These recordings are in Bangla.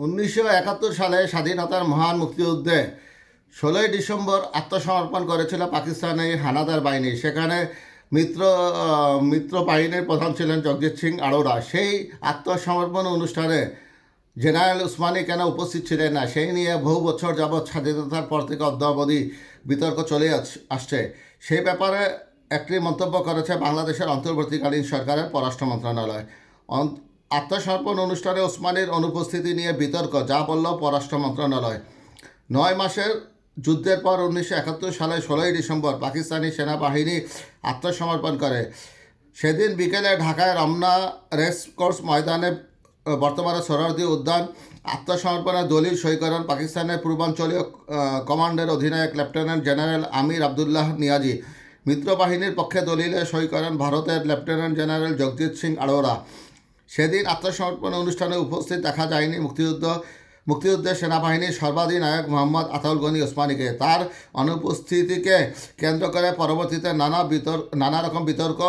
উনিশশো একাত্তর সালে স্বাধীনতার মহান মুক্তিযুদ্ধে ষোলোই ডিসেম্বর আত্মসমর্পণ করেছিল পাকিস্তানি হানাদার বাহিনী। সেখানে মিত্র মিত্র বাহিনীর প্রধান ছিলেন জগজিৎ সিং আরোরা। সেই আত্মসমর্পণ অনুষ্ঠানে জেনারেল উসমানী কেন উপস্থিত ছিলেন না, সেই নিয়ে বহু বছর যাবৎ স্বাধীনতার পর থেকে অদ্যাবধি বিতর্ক চলে আস- আসছে। সেই ব্যাপারে একটি মন্তব্য করেছে বাংলাদেশের অন্তর্বর্তীকালীন সরকারের পররাষ্ট্র মন্ত্রণালয়। আত্মসমর্পণ অনুষ্ঠানে ওসমানীর অনুপস্থিতি নিয়ে বিতর্ক, যা বলল পররাষ্ট্র মন্ত্রণালয়। নয় মাসের যুদ্ধের পর উনিশশো একাত্তর সালে ষোলোই ডিসেম্বর পাকিস্তানি সেনাবাহিনী আত্মসমর্পণ করে। সেদিন বিকেলে ঢাকায় রমনা রেস কোর্স ময়দানে বর্তমানে সোহরাওয়ার্দী উদ্যান আত্মসমর্পণের দলিল সই করেন পাকিস্তানের পূর্বাঞ্চলীয় কমান্ডের অধিনায়ক লেফটেন্যান্ট জেনারেল আমির আবদুল্লাহ নিয়াজি, মিত্রবাহিনীর পক্ষে দলিলে সই করেন ভারতের লেফটেন্যান্ট জেনারেল জগজিৎ সিং আরোরা। সেদিন আত্মসমর্পণ অনুষ্ঠানে উপস্থিত দেখা যায়নি মুক্তিযুদ্ধ, মুক্তিযুদ্ধের সেনাবাহিনীর সর্বাধিনায়ক মোহাম্মদ আতাউল গনি ওসমানীকে। তার অনুপস্থিতিকে কেন্দ্র করে পরবর্তীতে নানা বিতর্ক নানা রকম বিতর্ক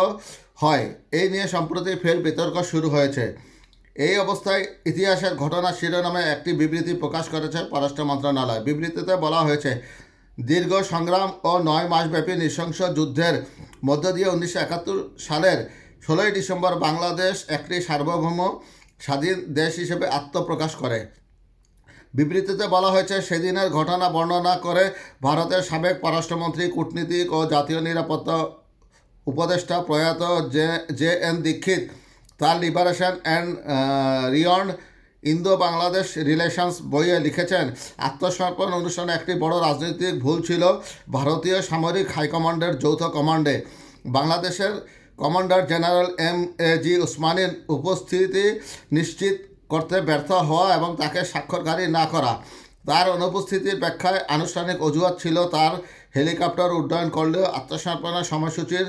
হয়। এই নিয়ে সম্প্রতি ফের বিতর্ক শুরু হয়েছে। এই অবস্থায় ইতিহাসের ঘটনা শিরোনামে একটি বিবৃতি প্রকাশ করেছে পররাষ্ট্র মন্ত্রণালয়। বিবৃতিতে বলা হয়েছে, দীর্ঘ সংগ্রাম ও নয় মাসব্যাপী নৃশংস যুদ্ধের মধ্য দিয়ে উনিশশো একাত্তর সালের ষোলোই ডিসেম্বর বাংলাদেশ একটি সার্বভৌম স্বাধীন দেশ হিসেবে আত্মপ্রকাশ করে। বিবৃতিতে বলা হয়েছে, সেদিনের ঘটনা বর্ণনা করে ভারতের সাবেক পররাষ্ট্রমন্ত্রী, কূটনীতিক ও জাতীয় নিরাপত্তা উপদেষ্টা প্রয়াত জে জে এন দীক্ষিত, তার liberation and beyond Indo Bangladesh relations বইয়ে লিখেছেন, আত্মসমর্পণ অনুষ্ঠানে একটি বড় রাজনৈতিক ভুল ছিল ভারতীয় সামরিক হাইকমান্ডের যৌথ কমান্ডে। বাংলাদেশের commander general M A G উসমানীর উপস্থিতি নিশ্চিত করতে ব্যর্থ হওয়া এবং তাকে স্বাক্ষরকারী না করা। তার অনুপস্থিতির ব্যাখ্যায় আনুষ্ঠানিক অজুহাত ছিল তার হেলিকপ্টার উড্ডয়ন করলেও আত্মসমর্পণের সময়সূচির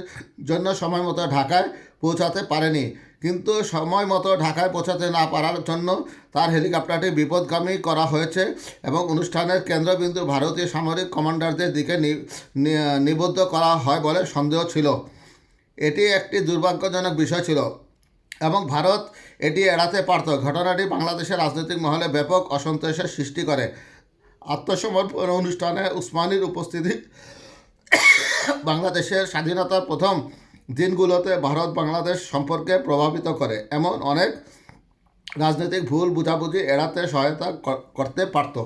জন্য সময় মতো ঢাকায় পৌঁছাতে পারেনি। কিন্তু সময় মতো ঢাকায় পৌঁছাতে না পারার জন্য তার হেলিকপ্টারটি বিপদগামী করা হয়েছে এবং অনুষ্ঠানের কেন্দ্রবিন্দু ভারতীয় সামরিক কমান্ডারদের দিকে নিবদ্ধ করা হয় বলে সন্দেহ ছিল। এটি একটি দুর্ভাগ্যজনক বিষয় ছিল এবং ভারত এটি এড়াতে পারত। ঘটনাটি বাংলাদেশের রাজনৈতিক মহলে ব্যাপক অসন্তোষের সৃষ্টি করে। আত্মসমর্পণ অনুষ্ঠানে উসমানির উপস্থিতি বাংলাদেশের স্বাধীনতার প্রথম দিনগুলোতে ভারত বাংলাদেশ সম্পর্কে প্রভাবিত করে। এমন অনেক রাজনৈতিক ভুল, বুঝাবুঝি এড়াতে সহায়তা করতে পারত।